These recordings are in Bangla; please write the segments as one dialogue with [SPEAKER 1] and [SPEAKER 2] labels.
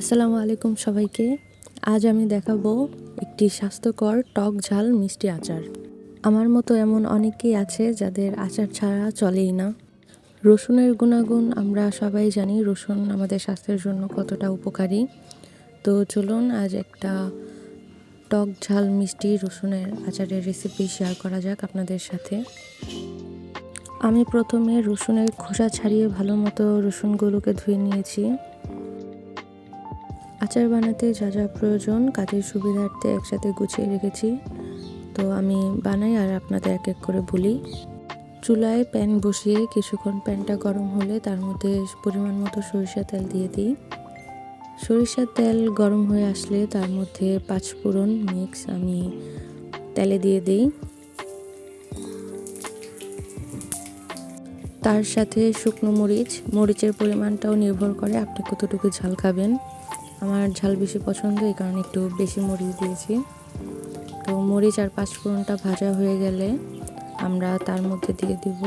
[SPEAKER 1] আসসালামু আলাইকুম সবাইকে। আজ আমি দেখাবো একটি স্বাস্থ্যকর টক ঝাল মিষ্টি আচার। আমার মতো এমন অনেকেই আছে যাদের আচার ছাড়া চলেই না। রসুনের গুণাগুণ আমরা সবাই জানি, রসুন আমাদের স্বাস্থ্যের জন্য কতটা উপকারী। তো চলুন আজ একটা টক ঝাল মিষ্টি রসুনের আচারের রেসিপি শেয়ার করা যাক আপনাদের সাথে। আমি প্রথমে রসুনের খোসা ছাড়িয়ে ভালো মতো রসুনগুলোকে ধুয়ে নিয়েছি। আচার বানাতে যা যা প্রয়োজন কাজের সুবিধার্থে একসাথে গুছিয়ে রেখেছি। তো আমি বানাই আর আপনাদের এক এক করে বলি। চুলায় প্যান বসিয়ে কিছুক্ষণ প্যানটা গরম হলে তার মধ্যে পরিমাণ মতো সরিষা তেল দিয়ে দিই। সরিষার তেল গরম হয়ে আসলে তার মধ্যে পাঁচ ফোড়ন মিক্স আমি তেলে দিয়ে দিই। তার সাথে শুকনো মরিচ, মরিচের পরিমাণটাও নির্ভর করে আপনি কতটুকু ঝাল খাবেন। আমার ঝাল বেশি পছন্দ, এই কারণে একটু বেশি মরিচ দিয়েছি। তো মরিচ আর পাঁচফোড়নটা ভাজা হয়ে গেলে আমরা তার মধ্যে দিয়ে দিব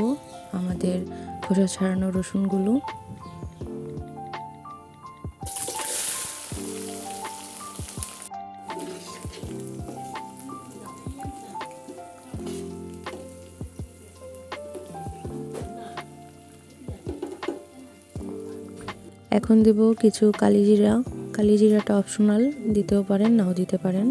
[SPEAKER 1] আমাদের খোসা ছাড়ানো রসুনগুলো। এখন দেব কিছু কালিজিরা কালিজিরাটা অপশনাল দিতেও পারেন, নাও দিতে পারেন।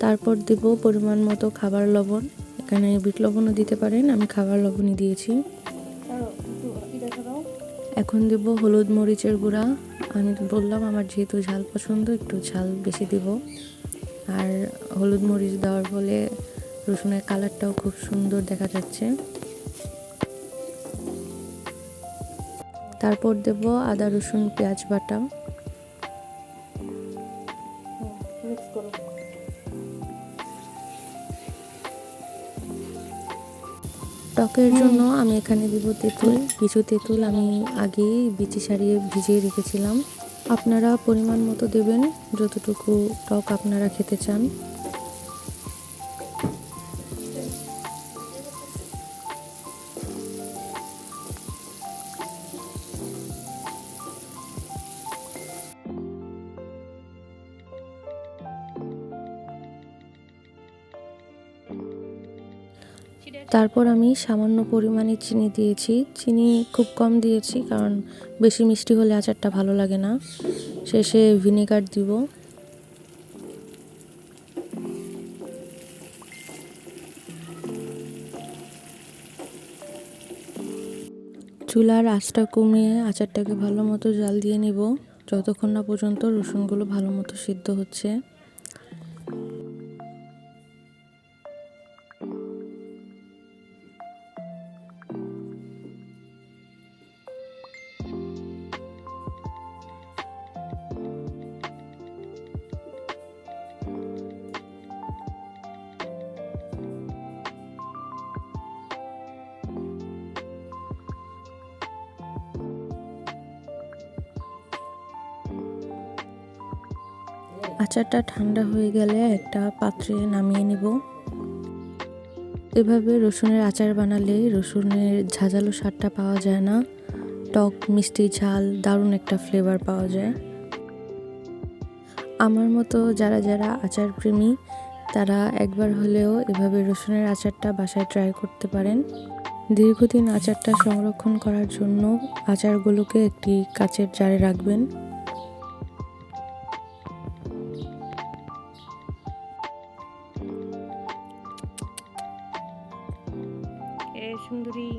[SPEAKER 1] তারপর দেব পরিমাণ মতো খাবার লবণ। এখানে বিট লবণও দিতে পারেন, আমি খাবার লবণই দিয়েছি। এখন দেব হলুদ মরিচের গুঁড়া। আমি বললাম আমার যেহেতু ঝাল পছন্দ, একটু ঝাল বেশি দিব। আর হলুদ মরিচ দেওয়ার ফলে রসুনের কালারটাও খুব সুন্দর দেখা যাচ্ছে। তারপর দেব আদা রসুন পেঁয়াজ বাটা। টকের জন্য আমি এখানে দিব তেঁতুল। কিছু তেঁতুল আমি আগেই বিচি সারিয়ে ভিজিয়ে রেখেছিলাম। আপনারা পরিমাণ মতো দেবেন। যতটুকু টক আপনারা খেতে চান। তারপর আমি সামান্য পরিমাণে চিনি দিয়েছি। চিনি খুব কম দিয়েছি কারণ বেশি মিষ্টি হলে আচারটা ভালো লাগে না। শেষে ভিনেগার দিব। চুলার আঁচটা কমিয়ে আচারটাকে ভালো মতো জাল দিয়ে নিব। যতক্ষণ না পর্যন্ত রসুনগুলো ভালো মতো সিদ্ধ হচ্ছে। আচারটা ঠান্ডা হয়ে গেলে একটা পাত্রে নামিয়ে নিব। এভাবে রসুনের আচার বানালে রসুনের ঝাঁঝালো স্বাদটা পাওয়া যায় না। টক, মিষ্টি ঝাল, দারুণ একটা ফ্লেভার পাওয়া যায়। আমার মতো যারা যারা আচার প্রেমী তারা একবার হলেও এভাবে রসুনের আচারটা বাসায় ট্রাই করতে পারেন। দীর্ঘদিন আচারটা সংরক্ষণ করার জন্য আচারগুলোকে একটি কাচের জারে রাখবেন।
[SPEAKER 2] সুন্দরী